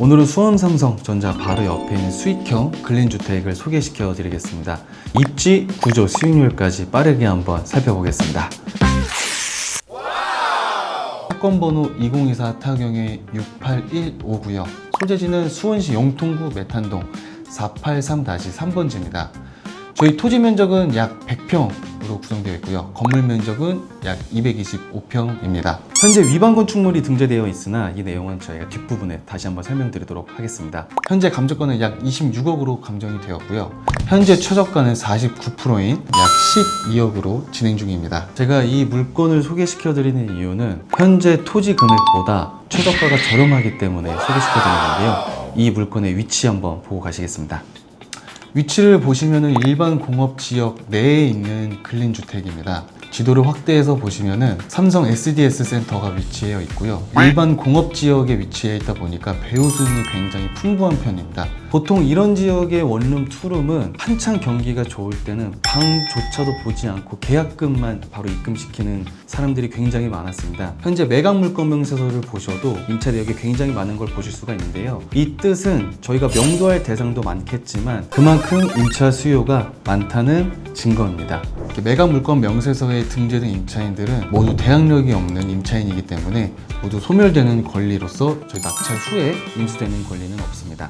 오늘은 수원 삼성전자 바로 옆에 있는 수익형 근린주택을 소개시켜 드리겠습니다. 입지, 구조, 수익률까지 빠르게 한번 살펴보겠습니다. 사건 번호 2024 타경의 68159요. 소재지는 수원시 용통구 메탄동 483-3번지입니다. 저희 토지 면적은 약 100평 으로 구성되어 있고요. 건물 면적은 약 225평입니다. 현재 위반 건축물이 등재되어 있으나 이 내용은 저희가 뒷부분에 다시 한번 설명드리도록 하겠습니다. 현재 감정가는 약 26억으로 감정이 되었고요. 현재 최저가는 49%인 약 12억으로 진행 중입니다. 제가 이 물건을 소개시켜 드리는 이유는 현재 토지 금액보다 최저가가 저렴하기 때문에 소개시켜 드리는데요. 이 물건의 위치 한번 보고 가시겠습니다. 위치를 보시면은 일반 공업 지역 내에 있는 근린 주택입니다. 지도를 확대해서 보시면은 삼성 SDS 센터가 위치해 있고요. 일반 공업 지역에 위치해 있다 보니까 배우 수준이 굉장히 풍부한 편입니다. 보통 이런 지역의 원룸, 투룸은 한창 경기가 좋을 때는 방조차도 보지 않고 계약금만 바로 입금시키는 사람들이 굉장히 많았습니다. 현재 매각 물건 명세서를 보셔도 임차 내역이 굉장히 많은 걸 보실 수가 있는데요. 이 뜻은 저희가 명도할 대상도 많겠지만 그만큼 임차 수요가 많다는 증거입니다. 매각 물건 명세서에 등재된 임차인들은 모두 대항력이 없는 임차인이기 때문에 모두 소멸되는 권리로서 저희 낙찰 후에 인수되는 권리는 없습니다.